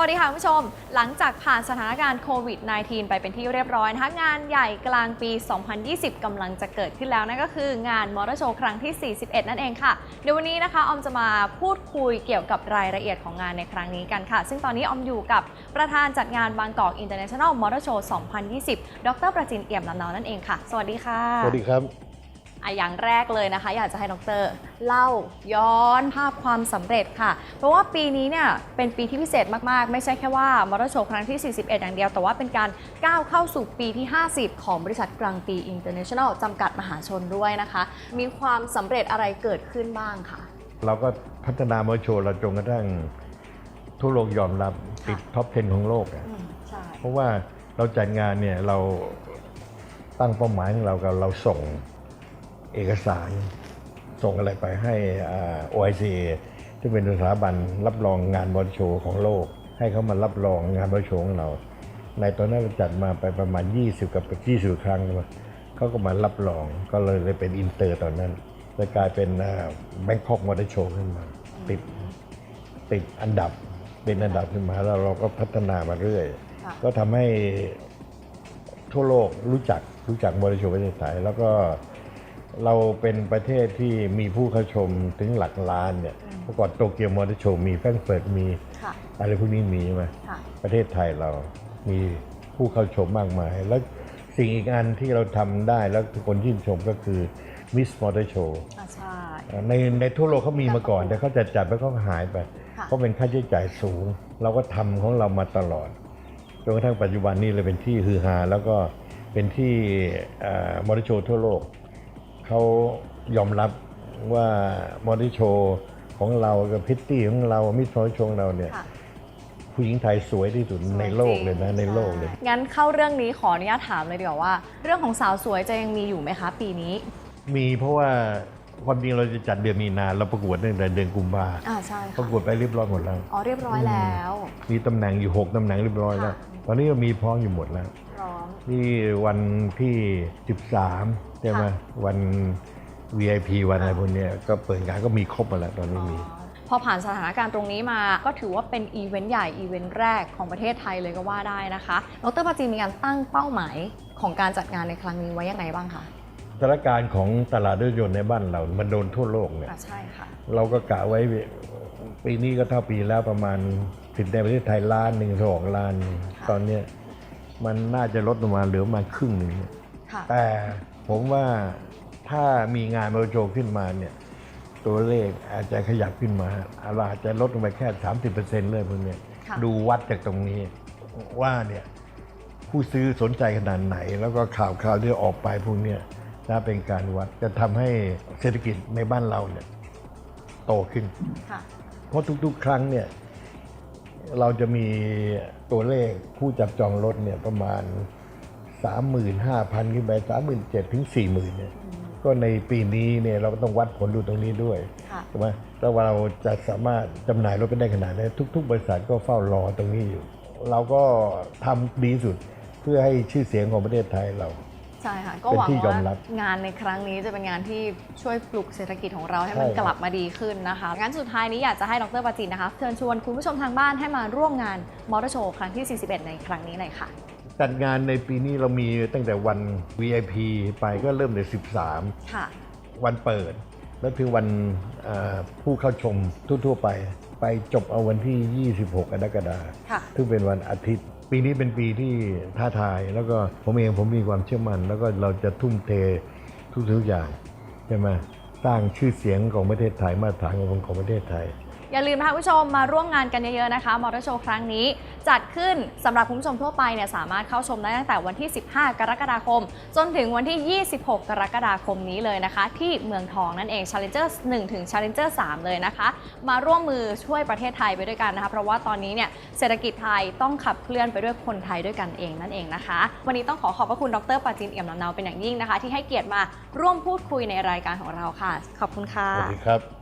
วัสดีค่ะคุณผู้ชม หลังจากผ่านสถานการณ์โควิด -19 ไปเป็นที่เรียบร้อยนะคะงานใหญ่กลางปี 2020กำลังจะเกิดขึ้นแล้วนั่นก็คืองานมอเตอร์โชว์ครั้งที่ 41 นั่นเองค่ะเดี๋ยววันนี้นะคะออมจะมาพูดคุยเกี่ยวกับรายละเอียดของงานในครั้งนี้กันค่ะ ซึ่งตอนนี้ออมอยู่กับประธานจัดงานบางกอก International Motor Show 2020 ดรประจินเอี่ยมลำเนานั่นเองค่ะ สวัสดีค่ะ สวัสดีครับ อะอย่างแรกเลยนะคะ อยากจะให้ดรเล่าย้อนภาพความสำเร็จค่ะ เพราะว่าปีนี้เนี่ยเป็นปีที่พิเศษมาก ๆ ไม่ใช่แค่ว่ามอเตอร์โชว์ครั้งที่ 41 อย่างเดียว แต่ว่าเป็นการก้าวเข้าสู่ปีที่ 50 ของบริษัทกลางปี International จำกัดมหาชนด้วยนะคะ มีความสำเร็จอะไรเกิดขึ้นบ้างค่ะ เราก็พัฒนามอเตอร์โชว์เราจนกระทั่งทั่วโลกยอมรับติดท็อป 10 ของโลกอะอืมใช่เพราะว่าเราจัดงานเนี่ยเราตั้งเป้าหมายของเรากับเราส่ง เอกสารส่งอะไรไปให้อ่า OICA ที่งเป็นสถาบันรับรองงานมอเตอร์โชว์ของโลก ให้เขามารับรองงานมอเตอร์โชว์ของเรา ในตอนนั้นเราจัดมาไปประมาณ 20 กับ20 ครั้งแล้วเขาก็มารับรองก็เลยเลยเป็นอินเตอร์ตอนนั้นเลยกลายเป็นแบงคอกมอเตอร์โชว์ขึ้นมาติดติดอันดับเป็นอันดับขึ้นมาแล้วเราก็พัฒนามาเรื่อยค่ะก็ทำให้ทั่วโลกรู้จักรู้จักมอเตอร์โชว์ประเทศไทยแล้วก็ เราเป็นประเทศที่มีผู้เข้าชมถึงหลักล้านเนี่ยเมื่อก่อนโตเกียวมอเตอร์โชว์มีแฟรงก์เฟิร์ตมีค่ะอะไรพวกนี้มีใช่ไหมค่ะประเทศไทยเรามีผู้เข้าชมมากมาย แล้วสิ่งอีกอันที่เราทำได้แล้วทุกคนชื่นชมก็คือมิสมอเตอร์โชว์อ่าใช่ในในทั่วโลกเขามีมาก่อน แต่เขาจะจัดไปเขาก็หายไปค่ะเพราะเป็นค่าใช้จ่ายสูง เราก็ทำของเรามาตลอดจนกระทั่งปัจจุบันนี้เลยเป็นที่ฮือฮาแล้วก็เป็นที่มอเตอร์โชว์ทั่วโลก เขายอมรับว่ามอเตอร์โชว์ของเรากับพิตตี้ของเรามิสมอเตอร์โชว์ของเราเนี่ย ค่ะ ผู้หญิงไทยสวยที่สุดในโลกเลยนะในโลกเลย งั้นเข้าเรื่องนี้ขออนุญาตถามเลยดีกว่าว่า เรื่องของสาวสวยจะยังมีอยู่ไหมคะ ปีนี้ มีเพราะว่า ความจริงเราจะจัดเดือนมีนาเราประกวดตั้งแต่เดือนกุมภาอ่าใช่ปค่ะระกวดไปเรียบร้อยหมดแล้ว อ๋อเรียบร้อยแล้วมีตำแหน่งอยู่6ตำแหน่งเรียบร้อยแล้วค่ะตอนนี้ก็มีพร้อมอยู่หมดแล้ว พร้อม ที่วันที่ 13 ใช่ไหมค่ะ วัน VIP วันอะไรพวกเนี้ยก็เปิดงานก็มีครบหมาแล้วตอนนี้มี พอผ่านสถานการณ์ตรงนี้มาก็ถือว่าเป็นอีเวนต์ใหญ่อีเวนต์แรกของประเทศไทยเลยก็ว่าได้นะคะดรปาจีนมีการตั้งเป้าหมายของการจัดงานในครั้งนี้ไว้ยังไงบ้างคะ สถานการณ์ของตลาดรถยนต์ในบ้านเรา มันโดนทั่วโลกเนี่ยอ่าใช่ค่ะเราก็กะไว้ปีนี้ก็เท่าปีแล้วประมาณถึงในประเทศไทยล้านหนึ่งสองล้านค่ะตอนเนี้ยมันน่าจะลดลงมาเหลือประมาณครึ่งหนึ่งค่ะแต่ผมว่าถ้ามีงานมาโชว์ขึ้นมาเนี่ยตัวเลขอาจจะขยับขึ้นมาอาจจะลดลงไปแค่ 30%เลยพวกเนี้ยค่ะดูวัดจากตรงนี้ว่าเนี่ยผู้ซื้อสนใจขนาดไหน แล้วก็ข่าวข่าวที่ออกไปพวกเนี้ย นะเป็นการวัดจะทำให้เศรษฐกิจในบ้านเราเนี่ยโตขึ้น ค่ะ เพราะทุกๆ ครั้งเนี่ยเราจะมีตัวเลขผู้จับจองรถเนี่ยประมาณ 35,000 ขึ้นไป 37,000 ถึง 40,000เนี่ยก็ในปีนี้เนี่ยเราก็ต้องวัดผลดูตรงนี้ด้วยค่ะ ใช่ไหมแล้วว่าเราจะสามารถจำหน่ายรถไปได้ขนาดไหนทุก ๆ บริษัทก็เฝ้ารอตรงนี้อยู่ เราก็ทำดีที่สุดเพื่อให้ชื่อเสียงของประเทศไทยเรา ใช่ค่ะ ก็เป็นหวังที่ยอว่ามรับ งานในครั้งนี้จะเป็นงานที่ช่วยปลุกเศรษฐกิจของเราให้มันใช่ครับ กลับมาดีขึ้นนะคะงั้นสุดท้ายนี้อยากจะให้ดรปาจินนะคะเชิญชวนคุณผู้ชมทางบ้านให้มาร่วมงานมอเตอร์โชว์ครั้งที่ 41 ในครั้งนี้หน่อยค่ะ จัดงานในปีนี้เรามีตั้งแต่วัน VIP ไปก็เริ่มใน13ค่ะวันเปิด แล้วถึงวันเอ่อผู้เข้าชมทั่ว ๆ ไป ไปจบเอาวันที่ 26 กรกฎาคมค่ะซึ่งเป็นวันอาทิตย์ ปีนี้เป็นปีที่ท้าทาย แล้วก็ผมเองผมมีความเชื่อมั่น แล้วก็เราจะทุ่มเททุกๆอย่างใช่ไหมสร้างชื่อเสียงของประเทศไทยมาตรฐานของของประเทศไทย อย่าลืมนะคะผู้ชมมาร่วมงานกันเยอะๆนะคะมอเตอร์โชว์ครั้งนี้ จัดขึ้นสำหรับคุณผู้ชมทั่วไปเนี่ยสามารถเข้าชมได้ตั้งแต่วันที่ 15 กรกฎาคม จนถึงวันที่ 26 กรกฎาคมนี้เลยนะคะ ที่เมืองทองนั่นเอง Challenger 1 ถึง Challenger 3 เลยนะคะ มาร่วมมือช่วยประเทศไทยไปด้วยกันนะคะ เพราะว่าตอนนี้เนี่ยเศรษฐกิจไทยต้องขับเคลื่อนไปด้วยคนไทยด้วยกันเองนั่นเองนะคะ วันนี้ต้องขอขอบพระคุณดรปาจินเอี่ยมลำเนาเป็นอย่างยิ่งนะคะ ที่ให้เกียรติมาร่วมพูดคุยในรายการของเราค่ะ ขอบคุณค่ะสวัสดีครับ